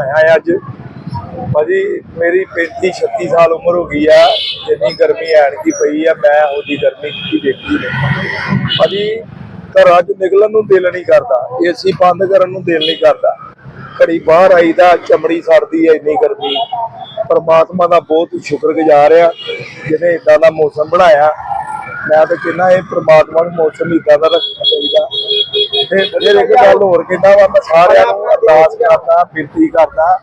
ਆਇਆ ਅੱਜ। ਭਾਜੀ, ਮੇਰੀ 35 36 ਸਾਲ ਉਮਰ ਹੋ ਗਈ ਆ। ਜਿੰਨੀ ਗਰਮੀ ਐਣ ਕੀ ਪਈ ਆ, ਮੈਂ ਉਹੋ ਜੀ ਗਰਮੀ ਕੀ ਦੇਖੀ। ਨਹੀਂ ਭਾਜੀ, ਘਰਾਂ 'ਚ ਨਿਕਲਣ ਨੂੰ ਦਿਲ ਨਹੀਂ ਕਰਦਾ। ਏਸੀ ਬੰਦ ਕਰਨ ਨੂੰ ਦਿਲ ਨਹੀਂ ਕਰਦਾ। ਘੜੀ ਬਾਹਰ ਆਈਦਾ, ਚਮੜੀ ਸੜਦੀ ਐ ਇੰਨੀ ਗਰਮੀ। ਪਰਮਾਤਮਾ ਦਾ ਬਹੁਤ ਸ਼ੁਕਰਗੁਜ਼ਾਰ ਆ, ਜਿਹਨੇ ਇਦਾਂ ਦਾ ਮੌਸਮ ਬਣਾਇਆ। ਮੈਂ ਤਾਂ ਕਹਿੰਦਾ, ਇਹ ਪ੍ਰਮਾਤਮਾ ਨੂੰ ਮੌਸਮ ਇਦਾਂ ਦਾ ਰੱਖਣਾ ਚਾਹੀਦਾ। ਤੇ ਫਿਰ ਇੱਕ ਗੱਲ ਹੋਰ ਕਹਿੰਦਾ ਵਾ, ਮੈਂ ਸਾਰਿਆਂ ਨੂੰ ਅਰਦਾਸ ਕਰਦਾ, ਬੇਨਤੀ ਕਰਦਾ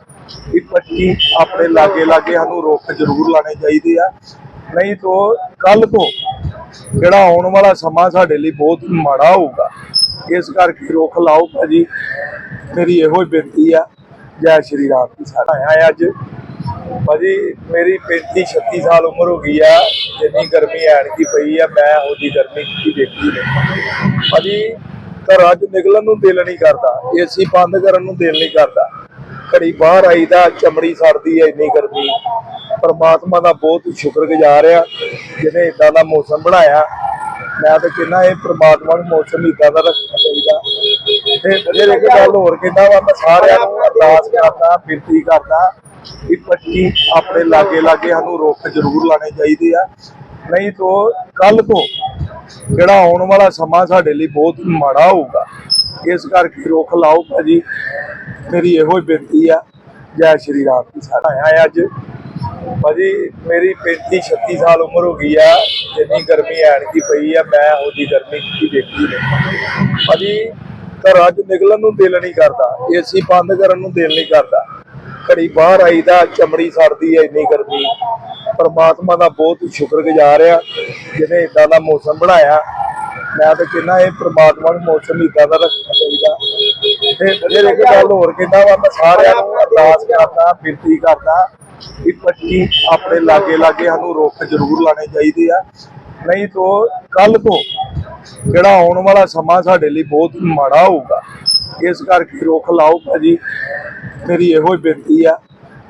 ਕਿ ਪੱਟੀ ਆਪਣੇ ਲਾਗੇ ਲਾਗੇ ਸਾਨੂੰ ਰੁੱਖ ਜ਼ਰੂਰ ਲਾਣੇ ਚਾਹੀਦੇ ਆ। ਨਹੀਂ ਤੋਂ ਕੱਲ ਤੋਂ ਜਿਹੜਾ ਆਉਣ ਵਾਲਾ ਸਮਾਂ ਸਾਡੇ ਲਈ ਬਹੁਤ ਮਾੜਾ ਹੋਊਗਾ। ਇਸ ਕਰਕੇ ਰੁੱਖ ਲਾਓ ਭਾਜੀ। ਮੇਰੀ ਇਹੋ ਹੀ ਬੇਨਤੀ ਆ। ਜੈ ਸ਼੍ਰੀ ਰਾਮ ਜੀ। ਸਾਡਾ ਆਇਆ ਅੱਜ। ਭਾਜੀ, ਮੇਰੀ 35 36 ਸਾਲ ਉਮਰ ਹੋ ਗਈ ਆ। ਜਿੰਨੀ ਗਰਮੀ ਐਣ ਕੀ ਪਈ ਆ, ਮੈਂ ਉਹਦੀ ਗਰਮੀ ਕੀ ਦੇਖੀ ਨਹੀਂ। ਭਾਜੀ ਘਰਾਂ 'ਚ ਨਿਕਲਣ ਨੂੰ ਦਿਲ ਨਹੀਂ ਕਰਦਾ ਏਸੀ ਬੰਦ ਕਰਨ ਨੂੰ ਦਿਲ ਨਹੀਂ ਕਰਦਾ। ਘੜੀ ਬਾਹਰ ਆਈਦਾ, ਚਮੜੀ ਸੜਦੀ ਐ ਇੰਨੀ ਗਰਮੀ। ਪਰਮਾਤਮਾ ਦਾ ਬਹੁਤ ਸ਼ੁਕਰਗੁਜ਼ਾਰ ਆ, ਜਿਹਨੇ ਇਦਾਂ ਦਾ ਮੌਸਮ ਬਣਾਇਆ। ਮੈਂ ਤਾਂ ਕਹਿੰਦਾ ਇਹ ਪ੍ਰਮਾਤਮਾ ਨੂੰ ਮੌਸਮ ਇਦਾਂ ਦਾ ਰੱਖਣਾ ਚਾਹੀਦਾ। ਤੇ ਫਿਰ ਇੱਕ ਗੱਲ ਹੋਰ ਕਹਿੰਦਾ ਵਾ, ਮੈਂ ਸਾਰਿਆਂ ਨੂੰ ਅਰਦਾਸ ਕਰਦਾ, ਬੇਨਤੀ ਕਰਦਾ ਕਿ ਪੱਟੀ ਆਪਣੇ ਲਾਗੇ ਲਾਗੇ ਸਾਨੂੰ ਰੁੱਖ ਜ਼ਰੂਰ ਲਾਣੇ ਚਾਹੀਦੇ ਆ। ਨਹੀਂ ਤੋਂ ਕੱਲ ਤੋਂ ਜਿਹੜਾ ਆਉਣ ਵਾਲਾ ਸਮਾਂ ਸਾਡੇ ਲਈ ਬਹੁਤ ਮਾੜਾ ਹੋਊਗਾ। ਇਸ ਕਰਕੇ ਰੁੱਖ ਲਾਓ ਭਾਜੀ। ਮੇਰੀ ਇਹੋ ਹੀ ਬੇਨਤੀ ਆ। ਜੈ ਸ਼੍ਰੀ ਰਾਮ ਜੀ। ਸਾਡਾ ਆਇਆ ਅੱਜ। ਭਾਜੀ, ਮੇਰੀ 35 36 ਸਾਲ ਉਮਰ ਹੋ ਗਈ ਆ। ਜਿੰਨੀ ਗਰਮੀ ਐਣ ਕੀ ਪਈ ਆ, ਮੈਂ ਉਹ ਉਹਦੀ ਗਰਮੀ ਕੀ ਦੇਖੀ ਨਹੀਂ। ਭਾਜੀ, ਘਰਾਂ 'ਚ ਨਿਕਲਣ ਨੂੰ ਦਿਲ ਨਹੀਂ ਕਰਦਾ। ਏਸੀ ਬੰਦ ਕਰਨ ਨੂੰ ਦਿਲ ਨਹੀਂ ਕਰਦਾ। ਘੜੀ ਬਾਹਰ ਆਈਦਾ, ਚਮੜੀ ਸੜਦੀ ਐ ਇੰਨੀ ਗਰਮੀ। ਪਰਮਾਤਮਾ ਦਾ ਬਹੁਤ ਸ਼ੁਕਰਗੁਜ਼ਾਰ ਆ, ਜਿਹਨੇ ਇਦਾਂ ਦਾ ਮੌਸਮ ਬਣਾਇਆ। ਮੈਂ ਤਾਂ ਕਹਿੰਦਾ ਇਹ ਪ੍ਰਮਾਤਮਾ ਨੂੰ ਮੌਸਮ ਇਦਾਂ ਦਾ ਰੱਖਣਾ ਚਾਹੀਦਾ। ਤੇ ਫਿਰ ਇੱਕ ਗੱਲ ਹੋਰ ਕਹਿੰਦਾ ਵਾ, ਮੈਂ ਸਾਰਿਆਂ ਨੂੰ ਅਰਦਾਸ ਕਰਦਾ, ਬੇਨਤੀ ਕਰਦਾ ਕਿ ਪੱਟੀ ਆਪਣੇ ਲਾਗੇ ਲਾਗੇ ਸਾਨੂੰ ਰੁੱਖ ਜ਼ਰੂਰ ਲਾਣੇ ਚਾਹੀਦੇ ਆ। ਨਹੀਂ ਤੋਂ ਕੱਲ ਤੋਂ ਜਿਹੜਾ ਆਉਣ ਵਾਲਾ ਸਮਾਂ ਸਾਡੇ ਲਈ ਬਹੁਤ ਮਾੜਾ ਹੋਊਗਾ। ਇਸ ਕਰਕੇ ਰੁੱਖ ਲਾਓ ਭਾਜੀ। ਮੇਰੀ ਇਹੋ ਹੀ ਬੇਨਤੀ ਆ,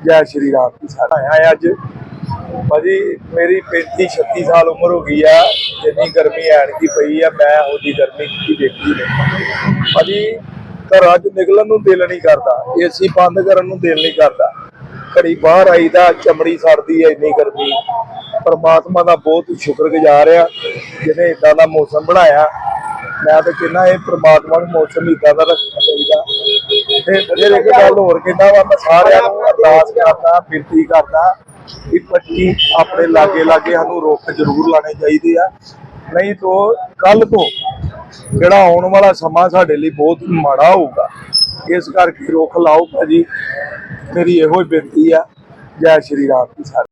ਜੈ ਸ਼੍ਰੀ ਰਾਮ ਜੀ ਸਾਡਾ। ਆਇਆ ਅੱਜ, ਭਾਜੀ, ਮੇਰੀ 35 36 ਸਾਲ ਉਮਰ ਹੋ ਗਈ ਆ, ਜਿੰਨੀ ਗਰਮੀ ਐਣ ਕੀ ਪਈ ਆ, ਮੈਂ ਉਹਦੀ ਗਰਮੀ ਕੀ ਦੇਖੀ ਨਹੀਂ। ਭਾਜੀ, ਘਰਾਂ 'ਚ ਨਿਕਲਣ ਨੂੰ ਦਿਲ ਨਹੀਂ ਕਰਦਾ, ਏਸੀ ਬੰਦ ਕਰਨ ਨੂੰ ਦਿਲ ਨਹੀਂ ਕਰਦਾ। ਘੜੀ ਬਾਹਰ ਆਈਦਾ, ਚਮੜੀ ਸੜਦੀ ਐ ਇੰਨੀ ਗਰਮੀ। ਪਰਮਾਤਮਾ ਦਾ ਬਹੁਤ ਸ਼ੁਕਰਗੁਜ਼ਾਰ ਆ, ਜਿਹਨੇ ਇਦਾਂ ਦਾ ਮੌਸਮ ਬਣਾਇਆ। ਮੈਂ ਤਾਂ ਕਹਿੰਦਾ ਇਹ ਪ੍ਰਮਾਤਮਾ ਨੂੰ ਮੌਸਮ ਇਦਾਂ ਦਾ ਰੱਖਣਾ ਚਾਹੀਦਾ। ਤੇ ਫਿਰ ਇੱਕ ਗੱਲ ਹੋਰ ਕਹਿੰਦਾ ਵਾ, ਮੈਂ ਸਾਰਿਆਂ ਨੂੰ ਅਰਦਾਸ ਕਰਦਾ, ਬੇਨਤੀ ਕਰਦਾ ਕਿ ਪੱਟੀ ਆਪਣੇ ਲਾਗੇ ਲਾਗੇ ਸਾਨੂੰ ਰੁੱਖ ਜ਼ਰੂਰ ਲਾਣੇ ਚਾਹੀਦੇ ਆ। ਨਹੀਂ ਤੋਂ ਕੱਲ ਤੋਂ ਜਿਹੜਾ ਆਉਣ ਵਾਲਾ ਸਮਾਂ ਸਾਡੇ ਲਈ ਬਹੁਤ ਮਾੜਾ ਹੋਊਗਾ। ਇਸ ਕਰਕੇ ਰੁੱਖ ਲਾਓ ਭਾਜੀ। ਮੇਰੀ ਇਹੋ ਹੀ ਬੇਨਤੀ ਆ ਜੈ ਸ਼੍ਰੀ ਰਾਮ ਜੀ ਸਾਰੇ।